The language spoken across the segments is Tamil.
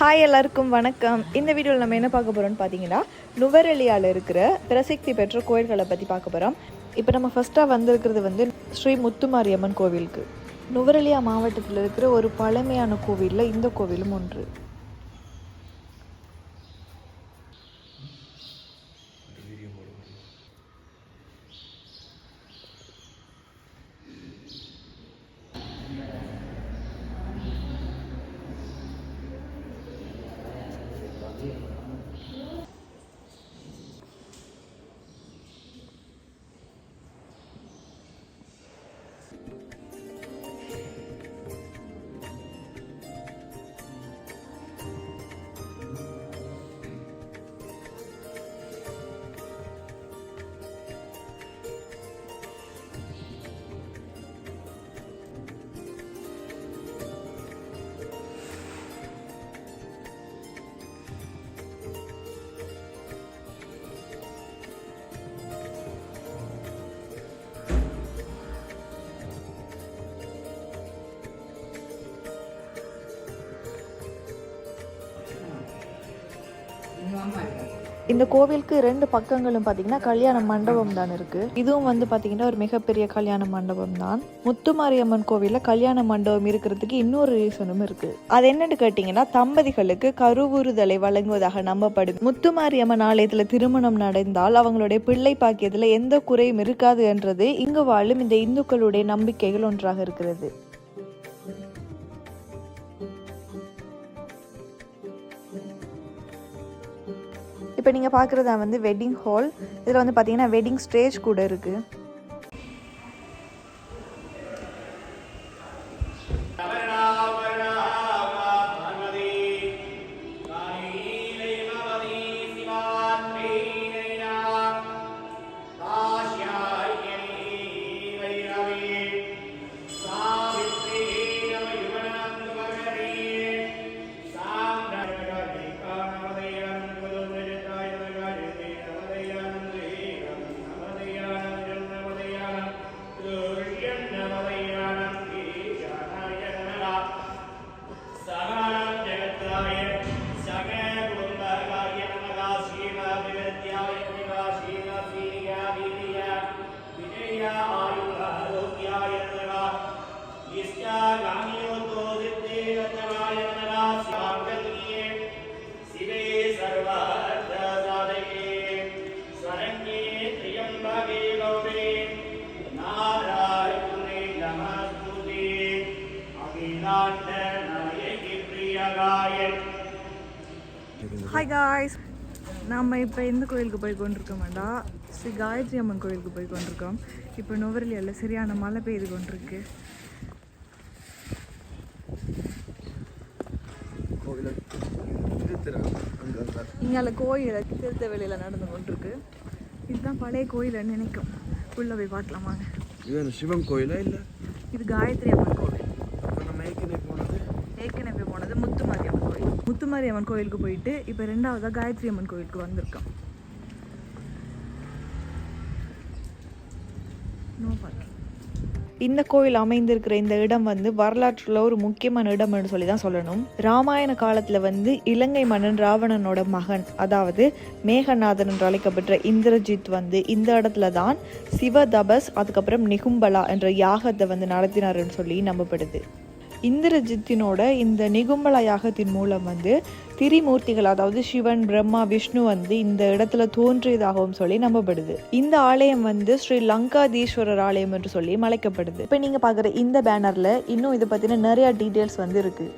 ஹாய் எல்லாருக்கும் வணக்கம். இந்த வீடியோவில் நம்ம என்ன பார்க்க போகிறோம்னு பார்த்தீங்கன்னா நுவரெலியாவில் இருக்கிற பிரசித்தி பெற்ற கோயில்களை பற்றி பார்க்க போகிறோம் இப்போ நம்ம ஃபஸ்ட்டாக வந்திருக்கிறது வந்து ஸ்ரீ முத்துமாரியம்மன் கோவிலுக்கு. நுவரெலியா மாவட்டத்தில் இருக்கிற ஒரு பழமையான கோவிலில் இந்த கோவிலும் ஒன்று. இந்த கோவிலுக்கு ரெண்டு பக்கங்களும் பார்த்தீங்கன்னா கல்யாண மண்டபம் தான் இருக்கு. இதுவும் வந்து பார்த்தீங்கன்னா ஒரு மிகப்பெரிய கல்யாண மண்டபம் தான். முத்துமாரியம்மன் கோவிலில் கல்யாண மண்டபம் இருக்கிறதுக்கு இன்னொரு ரீசனும் இருக்கு. அது என்னன்னு கேட்டிங்கன்னா தம்பதிகளுக்கு கருவுறுதலை வழங்குவதாக நம்பப்படுது. முத்துமாரியம்மன் ஆலயத்தில் திருமணம் நடந்தால் அவங்களுடைய பிள்ளை பாக்கியத்தில் எந்த குறையும் இருக்காது என்றது இங்கு வாழும் இந்த இந்துக்களுடைய நம்பிக்கைகள் ஒன்றாக இருக்கிறது. இப்போ நீங்கள் பார்க்குறது வந்து வெட்டிங் ஹால் இதில் வந்து பார்த்தீங்கன்னா வெட்டிங் ஸ்டேஜ் கூட இருக்குது ஹாய் காய்ஸ் நம்ம இப்போ எந்த கோயிலுக்கு போய் கொண்டிருக்கோம்டா? ஸ்ரீ காயத்ரி அம்மன் கோயிலுக்கு போய் கொண்டிருக்கோம். இப்போ நுவரெலியாவில் சரியான மழை பெய்து கொண்டிருக்கு. இங்கால கோயில் திருத்த வெளியில் நடந்து கொண்டிருக்கு. இதுதான் பழைய கோயில்னு நினைக்கும். உள்ளே போய் பார்க்கலாமாங்க இது சிவன் கோயிலா இல்லை? இது காயத்ரி அம்மன் கோவில். அப்போ நம்ம ஏற்கனவே போனது? ஏற்கனவே போனது முத்துமாரியம்மன் முத்துமாரி முத்துமாரியம்மன் கோயிலுக்கு போயிட்டு இப்போ ரெண்டாவதாக காயத்ரி அம்மன் கோயிலுக்கு வந்திருக்கோம். நோ பார்க்கிங் இந்த கோயில் அமைந்திருக்கிற இந்த இடம் வந்து வரலாற்றுல ஒரு முக்கியமான இடம்னு சொல்லி தான் சொல்லணும். ராமாயண காலத்துல வந்து இலங்கை மன்னன் ராவணனோட மகன் அதாவது மேகநாதன் என்று அழைக்கப்பட்ட இந்திரஜித் வந்து இந்த இடத்துல தான் சிவதபஸ் அதுக்கப்புறம் நிகும்பலா என்ற யாகத்தை வந்து நடத்தினார்னு சொல்லி நம்பப்படுது. இந்திரஜித்தினோட இந்த நிகும்பல யாகத்தின் மூலம் வந்து திரிமூர்த்திகள் அதாவது சிவன் பிரம்மா விஷ்ணு வந்து இந்த இடத்துல தோன்றியதாகவும் சொல்லி நம்பப்படுது. இந்த ஆலயம் வந்து ஸ்ரீ லங்காதீஸ்வரர் ஆலயம் என்று சொல்லி அழைக்கப்படுது. இப்போ நீங்க பார்க்குற இந்த பேனர்ல இன்னும் இதை பத்தின நிறைய டீட்டெயில்ஸ் வந்து இருக்கு.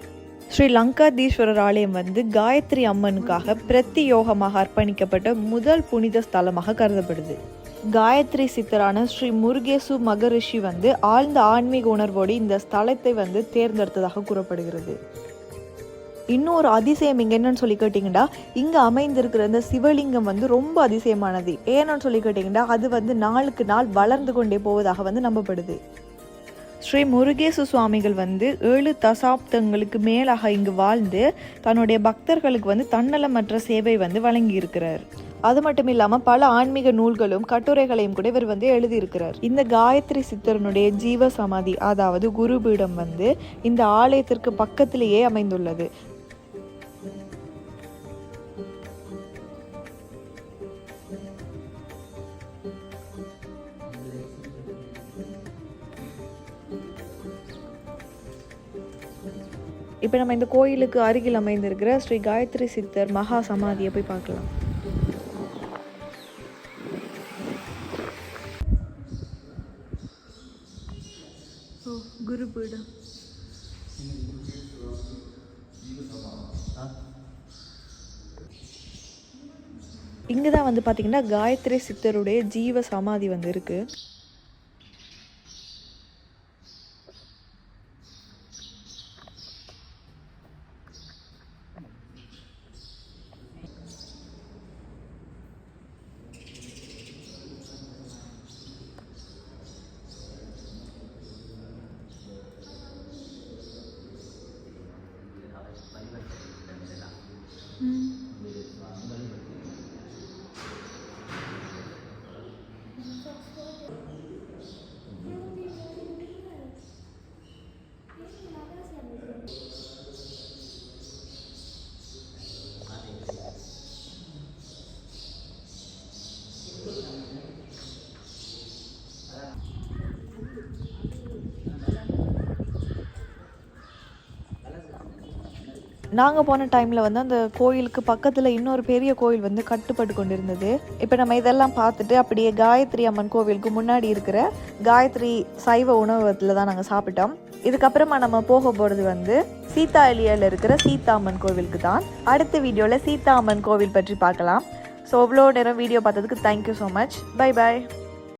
ஸ்ரீ லங்காதீஸ்வரர் ஆலயம் வந்து காயத்ரி அம்மனுக்காக பிரத்தி யோகமாக அர்ப்பணிக்கப்பட்ட முதல் புனித ஸ்தலமாக கருதப்படுது. காயத்ரி சித்தரான ஸ்ரீ முருகேசு மகரிஷி வந்து ஆழ்ந்த ஆன்மீக உணர்வோடு இந்த ஸ்தலத்தை வந்து தேர்ந்தெடுத்ததாக கூறப்படுகிறது. இன்னொரு அதிசயம் இங்கே என்னன்னு சொல்லி கேட்டிங்கன்னா இங்கே அமைந்திருக்கிற இந்த சிவலிங்கம் வந்து ரொம்ப அதிசயமானது. ஏன்னு சொல்லி கேட்டிங்கன்னா அது வந்து நாளுக்கு நாள் வளர்ந்து கொண்டே போவதாக வந்து நம்பப்படுது. ஸ்ரீ முருகேசு சுவாமிகள் வந்து ஏழு தசாப்தங்களுக்கு மேலாக இங்கு வாழ்ந்து தன்னுடைய பக்தர்களுக்கு வந்து தன்னலமற்ற சேவை வந்து வழங்கி இருக்கிறார் அது மட்டும் இல்லாமல் பல ஆன்மீக நூல்களும் கட்டுரைகளையும் கூட இவர் வந்து எழுதியிருக்கிறார். இந்த காயத்ரி சித்தரனுடைய ஜீவ சமாதி அதாவது குருபீடம் வந்து இந்த ஆலயத்திற்கு பக்கத்திலேயே அமைந்துள்ளது. இப்போ நம்ம இந்த கோயிலுக்கு அருகில் அமைந்திருக்கிற ஸ்ரீ காயத்ரி சித்தர் மகா சமாதியை போய் பார்க்கலாம். ஓ குரு பீடம். இங்கே தான் வந்து பார்த்தீங்கன்னா காயத்ரி சித்தருடைய ஜீவ சமாதி வந்து இருக்கு நாங்கள் போன டைமில் வந்து அந்த கோயிலுக்கு பக்கத்தில் இன்னொரு பெரிய கோயில் வந்து கட்டுப்பட்டு கொண்டிருந்தது. இப்போ நம்ம இதெல்லாம் பார்த்துட்டு அப்படியே காயத்ரி அம்மன் கோவிலுக்கு முன்னாடி இருக்கிற காயத்ரி சைவ உணவகத்தில் தான் நாங்கள் சாப்பிட்டோம். இதுக்கப்புறமா நம்ம போக போகிறது வந்து சீதா எலியாவில் இருக்கிற சீதா அம்மன் கோவிலுக்கு தான். அடுத்த வீடியோவில் சீதா அம்மன் கோவில் பற்றி பார்க்கலாம். ஸோ அவ்வளோ நேரம் வீடியோ பார்த்ததுக்கு thank you so much bye bye